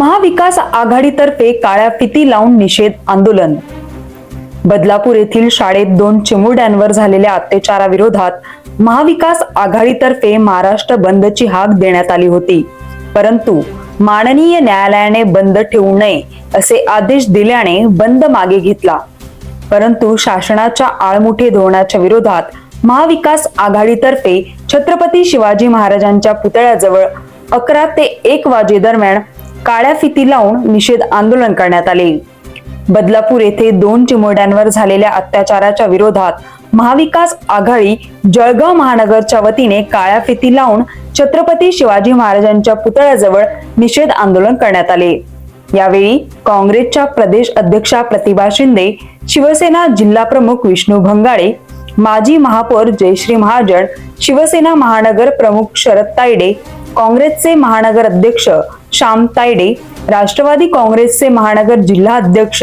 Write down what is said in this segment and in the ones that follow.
महाविकास आघाडीतर्फे काळ्या फिती लावून निषेध आंदोलन. बदलापूर येथील शाळेत दोन चिमुरड्यांवर झालेल्या अत्याचाराविरोधात महाविकास आघाडीतर्फे महाराष्ट्र बंदची हाक देण्यात आली होती. परंतु माननीय न्यायालयाने बंद ठेवू नये असे आदेश दिल्याने बंद मागे घेतला. परंतु शासनाच्या आळमुठे धोरणाच्या विरोधात महाविकास आघाडीतर्फे छत्रपती शिवाजी महाराजांच्या पुतळ्याजवळ अकरा ते एक वाजेदरम्यान काळ्या फिती लावून निषेध आंदोलन करण्यात आले. बदलापूर येथे दोन चिमुरड्यांवर झालेल्या अत्याचाराच्या विरोधात महाविकास आघाडी जळगाव महानगरच्या वतीने काळ्या फिती लावून छत्रपती शिवाजी महाराजांच्या पुतळ्याजवळ निषेध आंदोलन करण्यात आले. यावेळी काँग्रेसच्या प्रदेश अध्यक्षा प्रतिभा शिंदे शिवसेना जिल्हा प्रमुख विष्णू भंगाळे माजी महापौर जयश्री महाजन शिवसेना महानगर प्रमुख शरद तायडे काँग्रेसचे महानगर अध्यक्ष श्याम तायडे राष्ट्रवादी काँग्रेसचे महानगर जिल्हा अध्यक्ष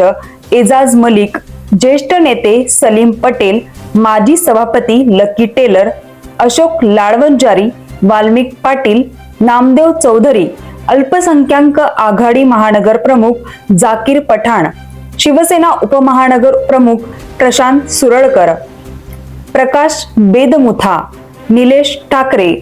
एजाज मलिक ज्येष्ठ नेते सलीम पटेल माजी सभापती लकी टेलर अशोक लाडवंजारी वाल्मिक पाटील नामदेव चौधरी अल्पसंख्याक आघाडी महानगर प्रमुख जाकीर पठाण शिवसेना उपमहानगर प्रमुख प्रशांत सुरळकर प्रकाश बेदमुथा निलेश ठाकरे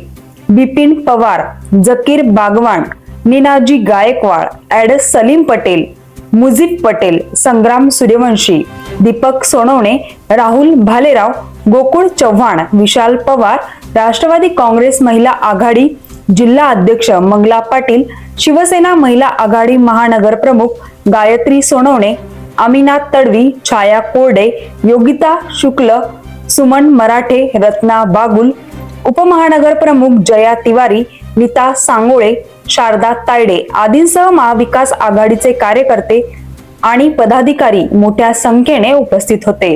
बिपिन पवार जकीर बागवान निनाजी गायकवाड ॲडस सलीम पटेल मुजीब पटेल संग्राम सूर्यवंशी दीपक सोनवणे राहुल भालेराव गोकुळ चव्हाण विशाल पवार राष्ट्रवादी काँग्रेस महिला आघाडी जिल्हा अध्यक्ष मंगला पाटील शिवसेना महिला आघाडी महानगर प्रमुख गायत्री सोनवणे अमिनाथ तडवी छाया कोरडे योगिता शुक्ल सुमन मराठे रत्ना बागुल उपमहानगर प्रमुख जया तिवारी नीता सांगोळे शारदा तायडे आदींसह महाविकास आघाडीचे कार्यकर्ते आणि पदाधिकारी मोठ्या संख्येने उपस्थित होते.